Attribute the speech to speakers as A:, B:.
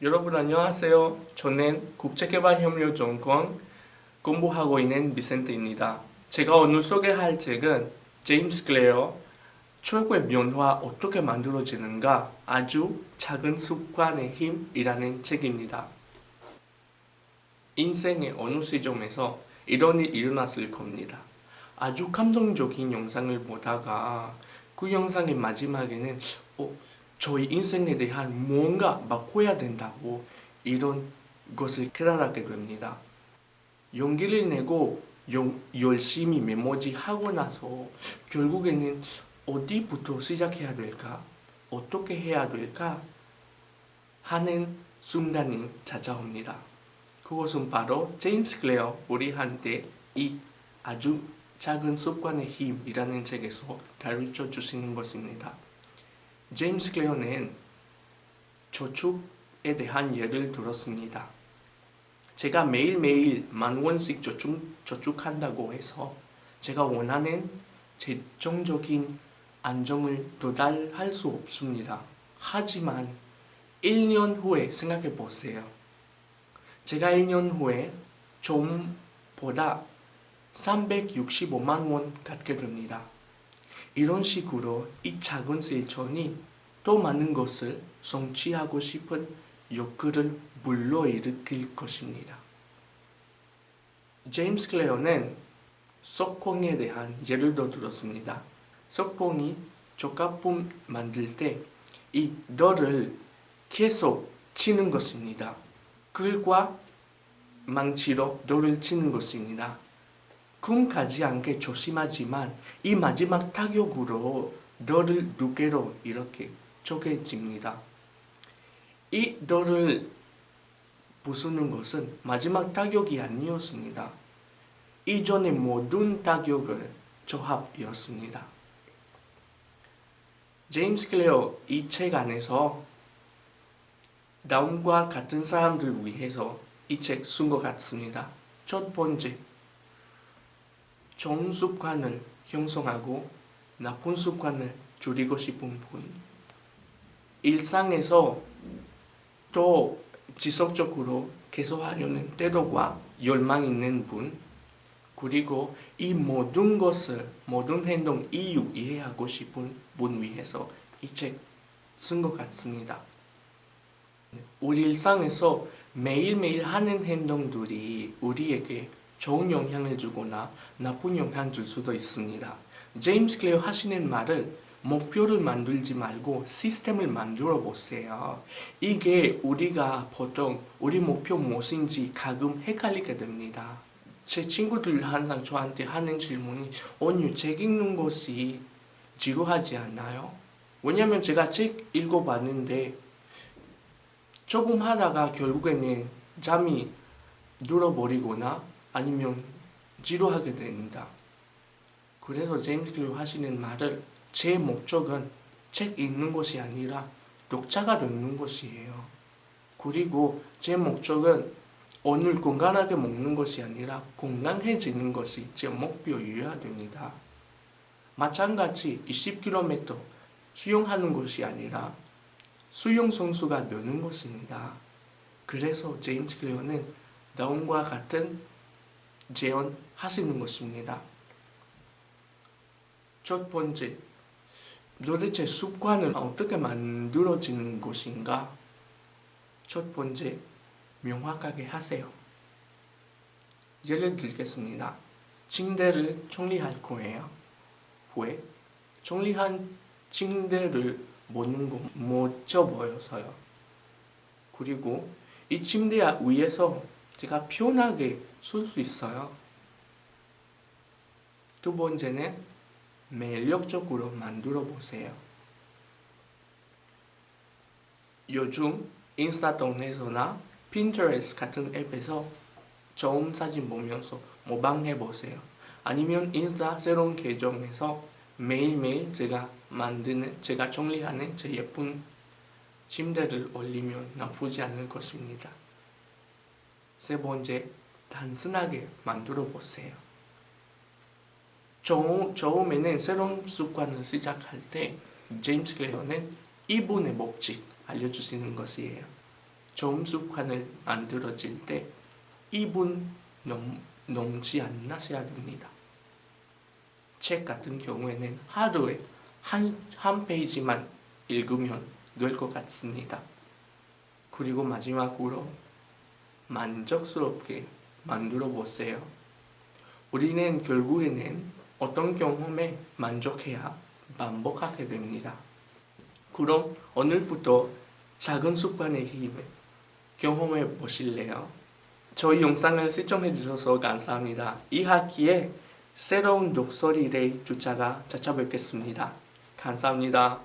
A: 여러분 안녕하세요. 저는 국제개발협력정권 공부하고 있는 비센트입니다. 제가 오늘 소개할 책은 제임스 클레어 최고의 변화 어떻게 만들어지는가 아주 작은 습관의 힘이라는 책입니다. 인생의 어느 시점에서 이런 일이 일어났을 겁니다. 아주 감정적인 영상을 보다가 그 영상의 마지막에는 어, 저희 인생에 대한 뭔가 바꿔야 된다고 이런 것을 깨달았게 됩니다. 용기를 내고 용- 열심히 메모지 하고 나서 결국에는 어디부터 시작해야 될까? 어떻게 해야 될까? 하는 순간이 찾아옵니다. 그것은 바로 제임스 클레어 우리한테 이 아주 작은 습관의 힘이라는 책에서 가르쳐 주시는 것입니다. 제임스 클레어는 저축에 대한 예를 들었습니다. 제가 매일매일 만 원씩 저축, 저축한다고 해서 제가 원하는 재정적인 안정을 도달할 수 없습니다. 하지만 1년 후에 생각해 보세요. 제가 1년 후에 좀보다 365만 원 갖게 됩니다. 이런 식으로 이 작은 실천이 더 많은 것을 성취하고 싶은 욕구를 불러일으킬 것입니다. 제임스 클레어는 석공에 대한 예를 더 들었습니다. 석공이 조각품 만들 때 이 너를 계속 치는 것입니다. 글과 망치로 너를 치는 것입니다. 금 가지 않게 조심하지만 이 마지막 타격으로 너를 두께로 이렇게 쪼개집니다. 이 너를 부수는 것은 마지막 타격이 아니었습니다. 이전의 모든 타격을 조합이었습니다. 제임스 클레어 이 책 안에서 다음과 같은 사람들 위해서 이 책 쓴 것 같습니다. 첫 번째, 좋은 습관을 형성하고 나쁜 습관을 줄이고 싶은 분. 일상에서 더 지속적으로 계속하려는 태도와 열망 있는 분. 그리고 이 모든 것을 모든 행동 이유 이해하고 싶은 분 위해서 이 책 쓴 것 같습니다. 우리 일상에서 매일매일 하는 행동들이 우리에게 좋은 영향을 주거나 나쁜 영향을 줄 수도 있습니다. 제임스 클레어 하시는 말은 목표를 만들지 말고 시스템을 만들어 보세요. 이게 우리가 보통 우리 목표 무엇인지 가끔 헷갈리게 됩니다. 제 친구들 항상 저한테 하는 질문이 언니 책 읽는 것이 지루하지 않나요? 왜냐면 제가 책 읽어봤는데 조금 하다가 결국에는 잠이 들어버리거나 아니면 지루하게 됩니다. 그래서 제임스 하시는 말을 제 목적은 책 읽는 것이 아니라 독자가 되는 것이에요. 그리고 제 목적은 오늘 건강하게 먹는 것이 아니라 건강해지는 것이 제 목표여야 됩니다. 마찬가지 20km 수영하는 것이 아니라 수영 선수가 느는 것입니다. 그래서 제임스 클레어는 다음과 같은 제언하시는 것입니다. 첫 번째, 도대체 습관은 어떻게 만들어지는 것인가? 첫 번째, 명확하게 하세요. 예를 들겠습니다. 침대를 정리할 거예요. 후에 정리한 침대를 보는 거 멋져 보여서요. 그리고 이 침대 위에서 제가 편하게 쓸 수 있어요. 두 번째는 매력적으로 만들어 보세요. 요즘 인스타동에서나 핀터레스트 같은 앱에서 좋은 사진 보면서 모방해 보세요. 아니면 인스타 새로운 계정에서 매일매일 제가 만드는, 제가 정리하는 제 예쁜 침대를 올리면 나쁘지 않을 것입니다. 세 번째, 단순하게 만들어 보세요. 처음, 처음에는 새로운 습관을 시작할 때 제임스 클레어는 이분의 법칙 알려주시는 것이에요. 좋은 습관을 만들어질 때 2분 넘, 넘지 않으셔야 됩니다. 책 같은 경우에는 하루에 한, 한 페이지만 읽으면 될 것 같습니다. 그리고 마지막으로 만족스럽게 만들어 보세요. 우리는 결국에는 어떤 경험에 만족해야 반복하게 됩니다. 그럼 오늘부터 작은 습관의 힘을 경험해 보실래요? 저희 영상을 시청해 주셔서 감사합니다. 이 학기에 새로운 독서리레이 주차가 찾아뵙겠습니다. 감사합니다.